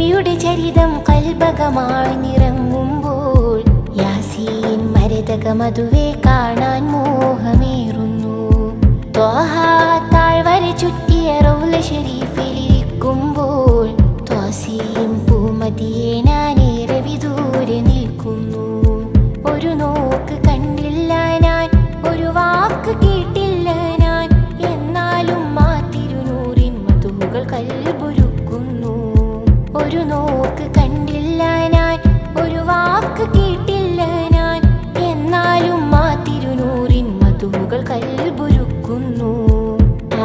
നബിയുടെ ചരിതം കൽബകമായി നിറങ്ങുമ്പോൾ യാസീൻ മരതക മധുവെ കാണാൻ മോഹമേറുന്നു. ത്വാഹ താഴ്വര ചുറ്റിയ റൗല ഷെരീഫിലിരിക്കുമ്പോൾ ത്വാസീം പൂമതിയെ ഞാനേറെ വിദൂരെ നിൽക്കുന്നു. ഒരു നോക്ക് കണ്ടില്ല മധുകൾ കൽബുരുക്കുന്നു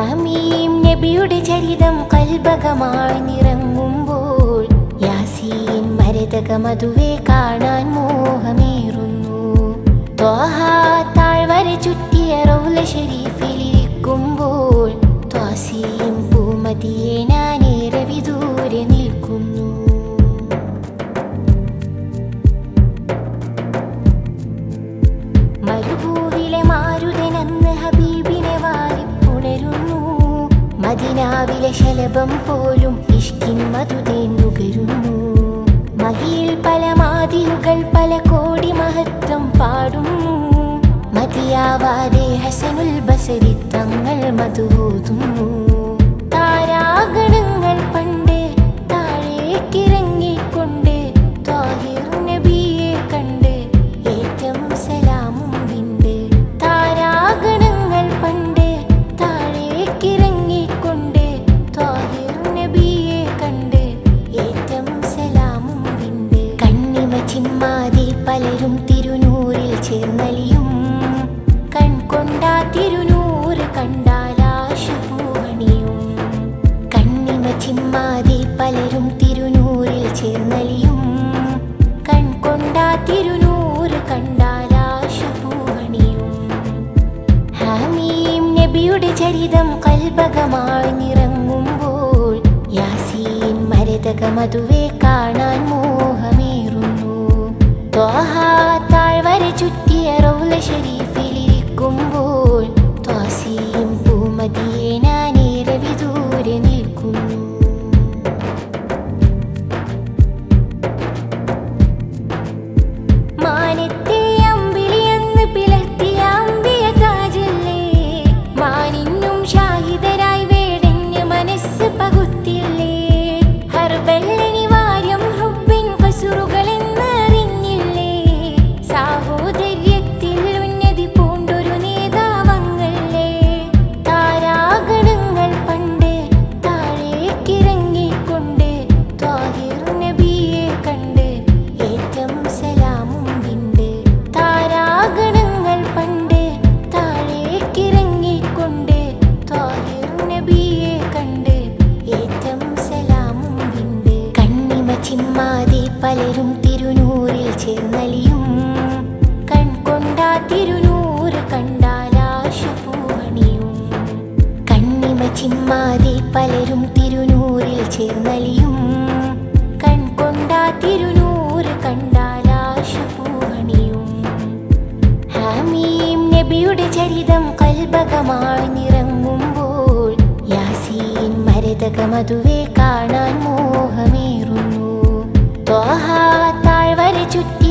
ആമീം നബിയുടെ ചരിതം കൽബകമായി നിറങ്ങുമ്പോൾ യാസീൻ മരതക മധുവെ കാണാൻ മോഹമേറുന്നു. താഴ്വര ചുറ്റിയ റൗല ഷരീഫിലിരിക്കുമ്പോൾ മദിനാവിലെ ശലഭം പോലും ഇഷ്കിൻ മധുതേൻ നുകരുന്നു. മഹിയിൽ പല മാതിരുകൾ പല കോടി മഹത്വം പാടുന്നു. മതിയാവാതെ ഹസനുൽ ബസരി തങ്ങൾ മധുഹോതുന്നു. തിരുനൂറിൽ ചേർന്നലിയും കണ്ണിമ പലരും ചേർന്നലിയും ചരിതം നിറങ്ങുമ്പോൾ യാസീൻ മരതക മധുവെ കാണാൻ പലരും തിരുനൂറിൽ ചേർന്നലിയും കൺകൊണ്ടാ തിരുനൂറ് കണ്ടാലാശപൂണിയും ഹാമീം നബിയുടെ ചരിതം കൽബകമായി നിറങ്ങുമ്പോൾ യാസീൻ മരതക മധുവെ കാണാൻ മോഹമേറുന്നു. താഴ്വര ചുറ്റിയ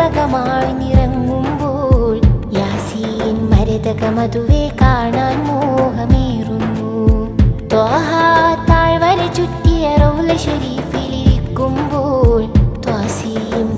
പുഷ്പകമാണിറങ്ങുമ്പോൾ യാസീൻ മരതകമതുവേ കാണാൻ മോഹമേറുന്നു. താഴ്വര ചുറ്റിയ റൗല ഷരീഫിലിരിക്കുമ്പോൾ ത്വാസീം